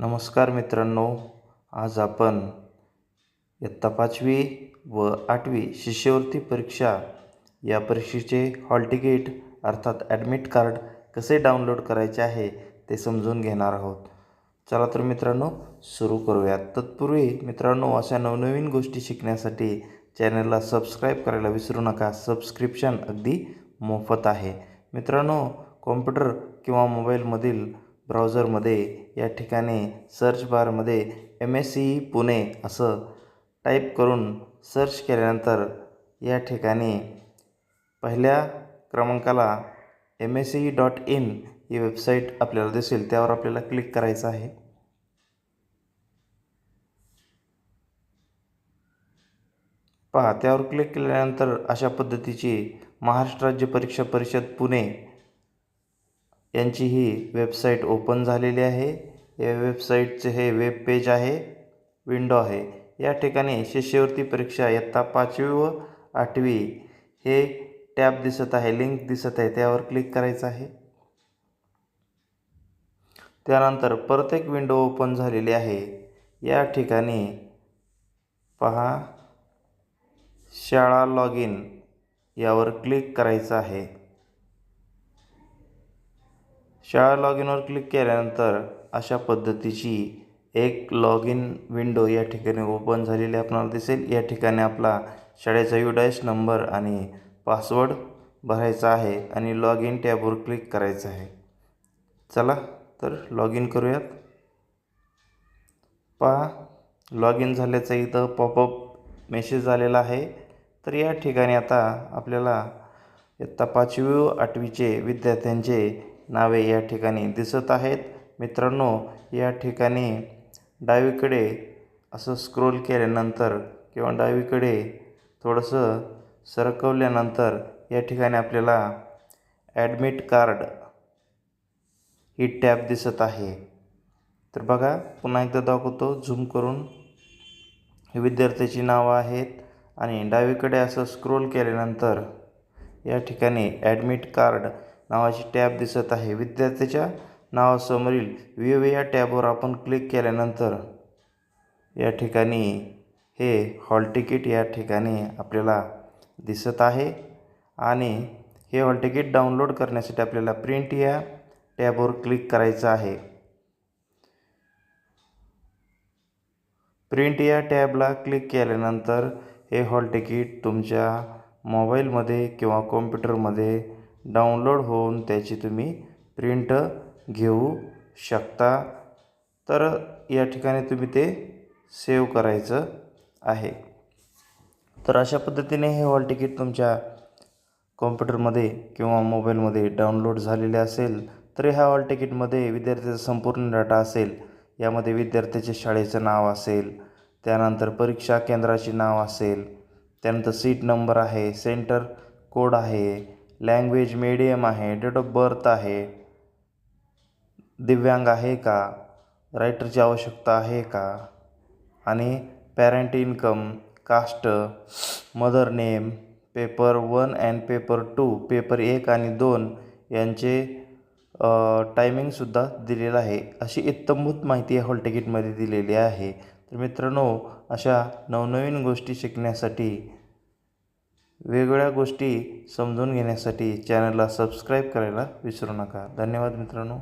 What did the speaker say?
नमस्कार मित्रांनो आज आपण इयत्ता पाचवी व आठवी शिष्यवृत्ती परीक्षा या परीक्षेचे हॉल तिकीट अर्थात ॲडमिट कार्ड कसे डाउनलोड करायचे आहे ते समजून घेणार आहोत. चला तर मित्रांनो सुरू करूयात. तत्पूर्वी मित्रांनो अशा नवनवीन गोष्टी शिकण्यासाठी चॅनलला सबस्क्राईब करायला विसरू नका. सबस्क्रिप्शन अगदी मोफत आहे. मित्रांनो कॉम्प्युटर किंवा मोबाईलमधील ब्राउझरमध्ये या ठिकाणी सर्च बारमध्ये M S C E Pune असं टाईप करून सर्च केल्यानंतर या ठिकाणी पहिल्या क्रमांकाला M S C E dot in he website आपल्याला दिसेल. त्यावर आपल्याला क्लिक करायचं आहे. पहा त्यावर क्लिक केल्यानंतर अशा पद्धतीची महाराष्ट्र राज्य परीक्षा परिषद पुणे यांची ही वेबसाईट ओपन झालेली आहे. या वेबसाईटचे हे वेब पेज आहे विंडो आहे. या ठिकाणी शिष्यवृत्ती परीक्षा इयत्ता पाचवी व आठवी हे टॅब दिसत आहे लिंक दिसत आहे त्यावर क्लिक करायचं आहे. त्यानंतर प्रत्येक विंडो ओपन झालेली आहे. या ठिकाणी पहा शाळा लॉग इन यावर क्लिक करायचं आहे. शाळा लॉग इनवर क्लिक केल्यानंतर अशा पद्धतीची एक लॉग इन विंडो या ठिकाणी ओपन झालेली आपल्याला दिसेल. या ठिकाणी आपला शाळेचा यू नंबर आणि पासवर्ड भरायचा आहे आणि लॉग इन टॅबवर क्लिक करायचं आहे. चला तर लॉग इन करूयात. पहा लॉग इन झाल्याचा इथं पॉपअप मेसेज आलेला आहे. तर या ठिकाणी आता आपल्याला इयत्ता पाचवी व आठवीचे विद्यार्थ्यांचे नावे या ठिकाणी दिसत आहेत. मित्रांनो या ठिकाणी डावीकडे असं स्क्रोल केल्यानंतर किंवा डावीकडे थोडंसं सरकवल्यानंतर या ठिकाणी आपल्याला ॲडमिट कार्ड ही टॅब दिसत आहे. तर बघा पुन्हा एकदा दाखवतो. झूम करून. विद्यार्थ्याची नावं आहेत आणि डावीकडे असं स्क्रोल केल्यानंतर या ठिकाणी ॲडमिट कार्ड नावाची टॅब दिसत आहे. विद्यार्थ्याच्या नावासमोरील व्ह्यू या टॅबवर आपण क्लिक केल्यानंतर या ठिकाणी हे हॉल तिकीट या ठिकाणी आपल्याला दिसत आहे आणि हे हॉल तिकीट डाउनलोड करण्यासाठी आपल्याला प्रिंट या टॅबवर क्लिक करायचं आहे. प्रिंट या टॅबला क्लिक केल्यानंतर हे हॉल तिकीट तुमच्या मोबाईलमध्ये किंवा कॉम्प्युटरमध्ये डाउनलोड होऊन त्याची तुम्ही प्रिंट घेऊ शकता. तर या ठिकाणी तुम्ही ते सेव्ह करायचं आहे. तर अशा पद्धतीने हे हॉल तिकीट तुमच्या कॉम्प्युटरमध्ये किंवा मोबाईलमध्ये डाउनलोड झालेले असेल तर ह्या हॉल तिकीटमध्ये विद्यार्थ्याचा संपूर्ण डाटा असेल यामध्ये विद्यार्थ्याच्या शाळेचं नाव असेल त्यानंतर परीक्षा केंद्राचे नाव असेल त्यानंतर सीट नंबर आहे सेंटर कोड आहे लँग्वेज मिडियम आहे डेट ऑफ बर्थ आहे दिव्यांग आहे का रायटरची आवश्यकता आहे का आणि parent income caste mother name paper one and paper two paper एक आणि दोन यांचे टायमिंगसुद्धा दिलेलं आहे. अशी इत्तमभूत माहिती या हॉल तिकीटमध्ये दिलेली आहे. तर मित्रांनो अशा नवनवीन गोष्टी शिकण्यासाठी वेगवेगळ्या गोष्टी समजून घेण्यासाठी चॅनलला सबस्क्राईब करायला विसरू नका. धन्यवाद मित्रांनो.